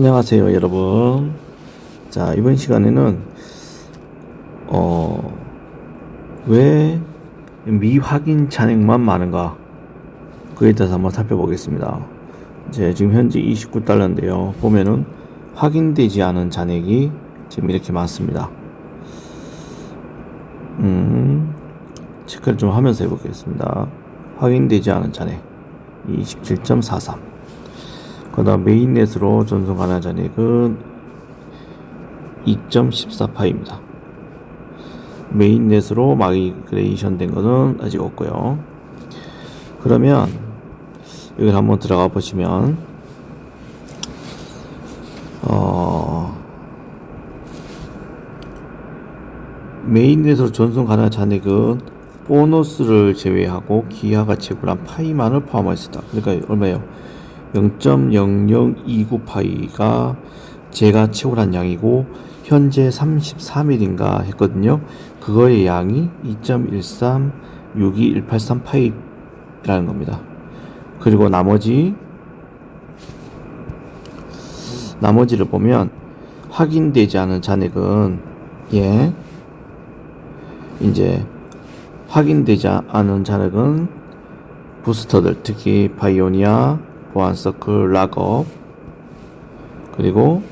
안녕하세요 여러분. 자 이번 시간에는 어, 왜 미확인 잔액만 많은가? 그에 대해서 한번 살펴보겠습니다. 이제 지금 현재 29달러인데요. 보면은 확인되지 않은 잔액이 지금 이렇게 많습니다. 음 체크를 좀 하면서 해보겠습니다. 확인되지 않은 잔액 27.43 그 다음 메인넷으로 전송 가능한 잔액은 2.14파입니다. 메인넷으로 마이그레이션 된 것은 아직 없고요. 그러면 여기 한번 들어가 보시면 어 메인넷으로 전송 가능한 잔액은 보너스를 제외하고 기하가 채굴한 파이만을 포함하고 있다. 그러니까 얼마예요? 0.0029파이가 제가 채굴한 양이고 현재 33일인가 했거든요. 그거의 양이 2.13621838파이라는 겁니다. 그리고 나머지 나머지를 보면 확인되지 않은 잔액은 예 이제 확인되지 않은 잔액은 부스터들 특히 바이오니아 보안서클 락업 그리고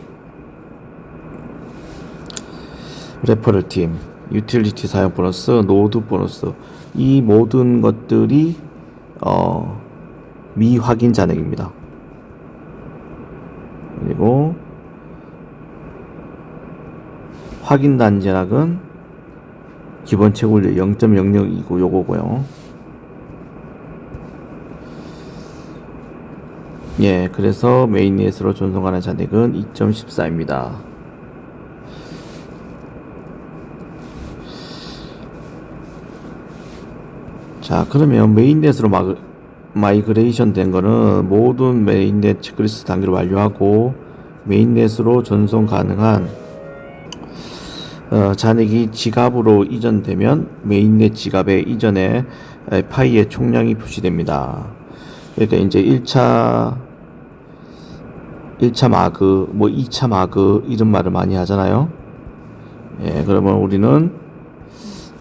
레퍼럴 팀 유틸리티 사용 보너스 노드 보너스. 이 모든 것들이 어, 미확인 잔액입니다. 그리고 확인 단자락은 기본 채굴률 0.0029 요거고요 예, 그래서 메인넷으로 전송하는 잔액은 2.14입니다. 자, 그러면 메인넷으로 마, 마이그레이션 된 거는 모든 메인넷 체크리스트 단계를 완료하고 메인넷으로 전송 가능한 어, 잔액이 지갑으로 이전되면 메인넷 지갑에 이전에 파이의 총량이 표시됩니다. 그러니까 이제 1차 1차 마그, 뭐 2차 마그 이런 말을 많이 하잖아요. 예, 그러면 우리는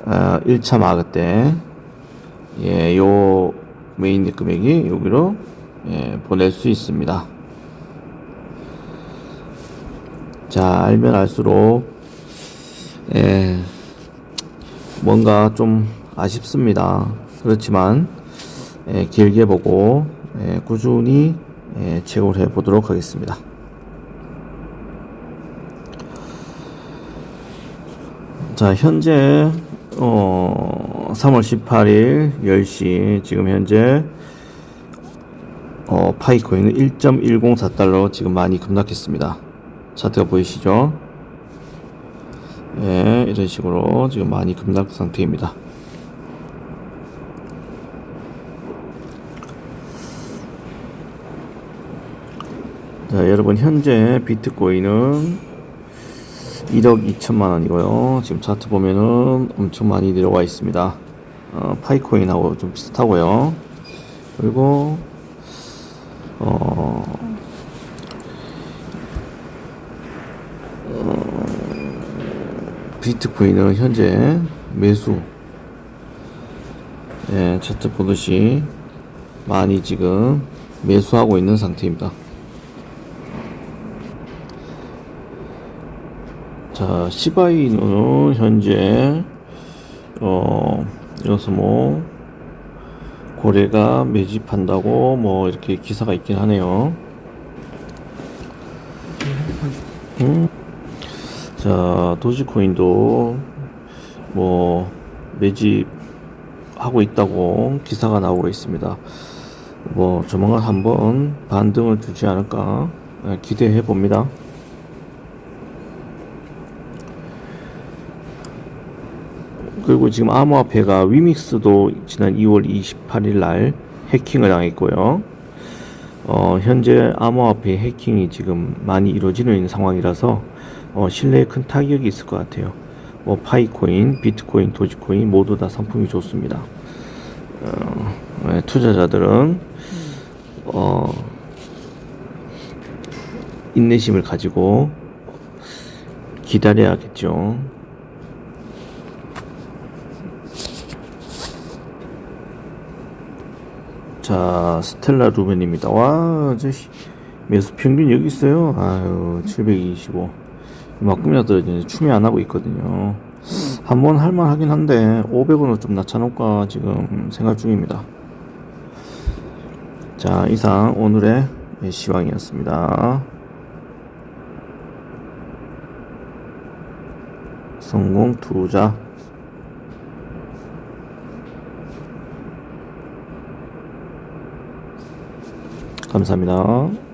어, 1차 마그 때 예, 요 메인 금액이 여기로 예, 보낼 수 있습니다. 자, 알면 알수록 예, 뭔가 좀 아쉽습니다. 그렇지만 예, 길게 보고 예, 꾸준히 예, 채굴 해 보도록 하겠습니다. 자, 현재 어, 3월 18일 10시 지금 현재 어, 파이코인은 1.104달러 지금 많이 급락했습니다. 차트가 보이시죠? 예, 이런 식으로 지금 많이 급락 상태입니다. 자, 여러분 현재 비트코인은 1억 2천만 원이고요. 지금 차트 보면은 엄청 많이 내려와 있습니다. 어, 파이코인하고 좀 비슷하고요. 그리고 어, 어, 비트코인은 현재 매수 예, 차트 보듯이 많이 지금 매수하고 있는 상태입니다. 자, 시바이누는 현재 어 여기서 뭐 고래가 매집한다고 뭐 이렇게 기사가 있긴 하네요. 음. 자, 도지코인도 뭐 매집하고 있다고 기사가 나오고 있습니다. 뭐 조만간 한번 반등을 주지 않을까 기대해 봅니다. 그리고 지금 암호화폐가 위믹스도 지난 2월 28일 날 해킹을 당했고요. 어, 현재 암호화폐 해킹이 지금 많이 이루어지는 상황이라서 어, 신뢰에 큰 타격이 있을 것 같아요. 뭐 파이코인, 비트코인, 도지코인 모두 다 상품이 좋습니다. 어, 네, 투자자들은 어, 인내심을 가지고 기다려야겠죠. 자, 스텔라 루벤입니다. 와, 저 씨, 매수 평균 여기 있어요. 아유, 725. 이만큼이나 떨어지는데 추매 안 하고 있거든요. 한번 할만 하긴 한데 500원으로 좀 낮춰놓을까 지금 생각 중입니다. 자, 이상 오늘의 시황이었습니다. 성공 투자. 감사합니다.